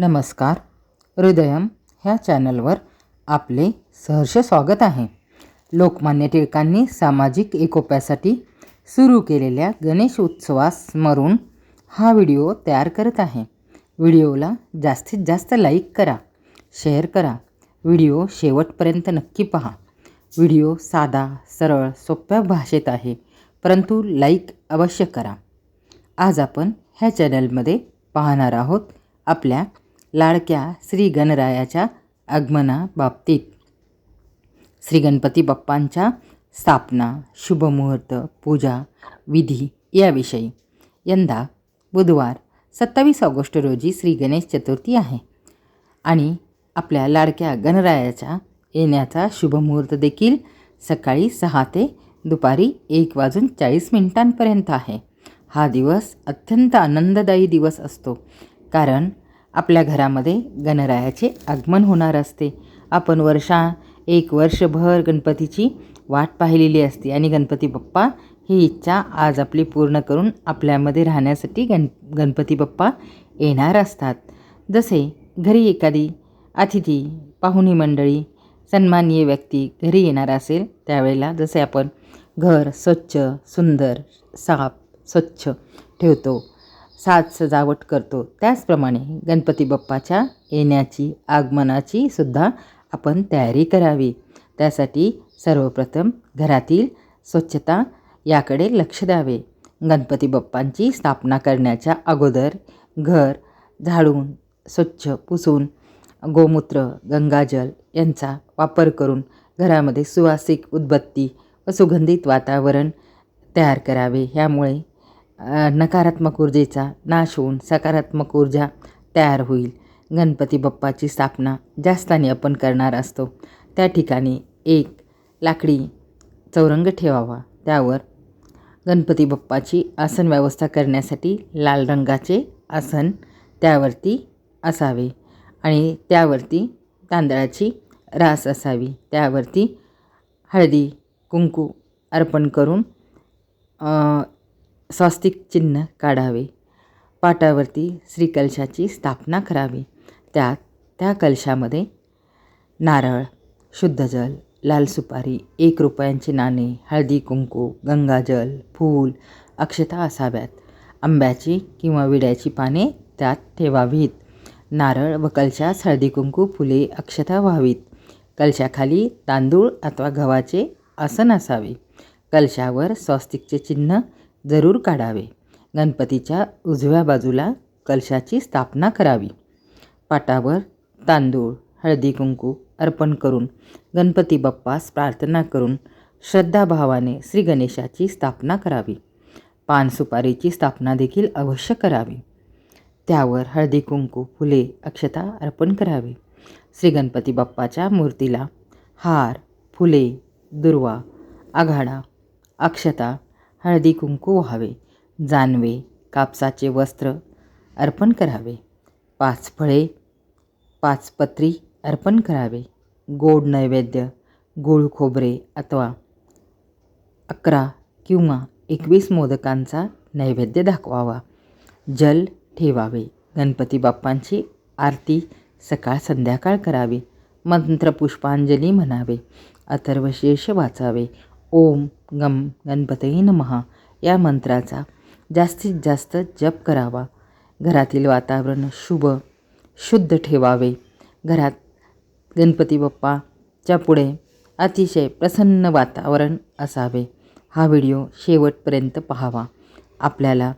नमस्कार. हृदयम ह्या चॅनलवर आपले सहर्ष स्वागत आहे. लोकमान्य टिळकांनी सामाजिक एकोप्यासाठी सुरू केलेल्या गणेश उत्सवास स्मरून हा व्हिडिओ तयार करत आहे. व्हिडिओला जास्तीत जास्त लाईक करा शेअर करा व्हिडिओ शेवटपर्यंत नक्की पहा. व्हिडिओ साधा सरळ सोप्या भाषेत आहे परंतु लाईक अवश्य करा. आज आपण ह्या चॅनलमध्ये पाहणार आहोत आपल्या लाडक्या श्री गणरायाच्या आगमनाबाबतीत. श्री गणपती बाप्पांच्या स्थापना शुभमुहूर्त पूजा विधी याविषयी. यंदा बुधवार सत्तावीस ऑगस्ट रोजी श्री गणेश चतुर्थी आहे आणि आपल्या लाडक्या गणरायाच्या येण्याचा शुभमुहूर्त देखील सकाळी सहा ते दुपारी एक वाजून चाळीस मिनिटांपर्यंत आहे. हा दिवस अत्यंत आनंददायी दिवस असतो. कारण आपल्या घरामध्ये गणरायाचे आगमन होणार असते. आपण वर्षा एक वर्षभर गणपतीची वाट पाहिलेली असते आणि गणपती बाप्पा ही इच्छा आज आपली पूर्ण करून आपल्यामध्ये राहण्यासाठी गण गणपती बाप्पा येणार असतात. जसे घरी एखादी अतिथी पाहुणी मंडळी सन्माननीय व्यक्ती घरी येणार असेल त्यावेळेला जसे आपण घर स्वच्छ सुंदर साफ स्वच्छ ठेवतो. साज सजावट करतो. त्याचप्रमाणे गणपती बाप्पाच्या येण्याची आगमनाची सुद्धा आपण तयारी करावी. त्यासाठी सर्वप्रथम घरातील स्वच्छता याकडे लक्ष द्यावे. गणपती बाप्पांची स्थापना करण्याच्या अगोदर घर झाडून स्वच्छ पुसून गोमूत्र गंगाजल यांचा वापर करून घरामध्ये सुवासिक उदबत्ती व सुगंधित वातावरण तयार करावे. ह्यामुळे नकारात्मक ऊर्जेचा नाश होऊन सकारात्मक ऊर्जा तयार होईल. गणपती बाप्पाची स्थापना जास्ताने आपण करणार असतो. त्या ठिकाणी एक लाकडी चौरंग ठेवावा. त्यावर गणपती बाप्पाची आसन व्यवस्था करण्यासाठी लाल रंगाचे आसन त्यावरती असावे आणि त्यावरती तांदळाची रास असावी. त्यावरती हळदी कुंकू अर्पण करून स्वास्तिक चिन्ह काढावे. पाटावरती श्रीकलशाची स्थापना करावी. त्यात त्या कलशामध्ये नारळ शुद्ध जल लाल सुपारी एक रुपयांची नाणे हळदी कुंकू गंगाजल फूल अक्षता असाव्यात. आंब्याची किंवा विड्याची पाने त्यात ठेवावीत. नारळ व कलशास हळदी कुंकू फुले अक्षता व्हावीत. कलशाखाली तांदूळ अथवा गव्हाचे आसन असावे. कलशावर स्वस्तिकचे चिन्ह जरूर काढावे. गणपतीच्या उजव्या बाजूला कलशाची स्थापना करावी. पाटावर तांदूळ हळदी कुंकू अर्पण करून गणपती बाप्पास प्रार्थना करून श्रद्धाभावाने श्री गणेशाची स्थापना करावी. पान सुपारीची स्थापना देखील अवश्य करावी. त्यावर हळदी कुंकू फुले अक्षता अर्पण करावी. श्री गणपती बाप्पाच्या मूर्तीला हार फुले दुर्वा आघाडा अक्षता हळदी कुंकू व्हावे. जानवे कापसाचे वस्त्र अर्पण करावे. पाच फळे पाच पत्री अर्पण करावे. गोड नैवेद्य गूळ खोबरे अथवा अकरा किंवा एकवीस मोदकांचा नैवेद्य दाखवावा. जल ठेवावे. गणपती बाप्पांची आरती सकाळ संध्याकाळ करावी. मंत्रपुष्पांजली म्हणावे. अथर्वशीर्ष वाचावे. ओम गम गणपतये नमहा या मंत्राचा जास्तीत जास्त जप करावा. घरातील वातावरण शुभ शुद्ध ठेवावे. घरात गणपती बाप्पाच्या पुढे अतिशय प्रसन्न वातावरण असावे. हा व्हिडिओ शेवटपर्यंत पाहावा. आपल्याला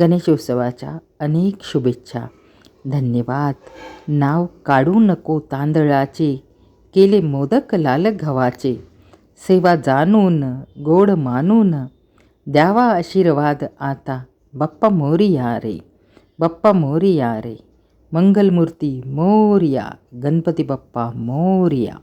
गणेशोत्सवाच्या अनेक शुभेच्छा. धन्यवाद. नाव काढू नको तांदळाचे. केले मोदक लाल गव्हाचे. सेवा जाणून गोड मानून द्यावा आशीर्वाद आता. बाप्पा मोरिया रे बाप्पा मोरिया रे. मंगलमूर्ती मोरिया गणपती बाप्पा मोरिया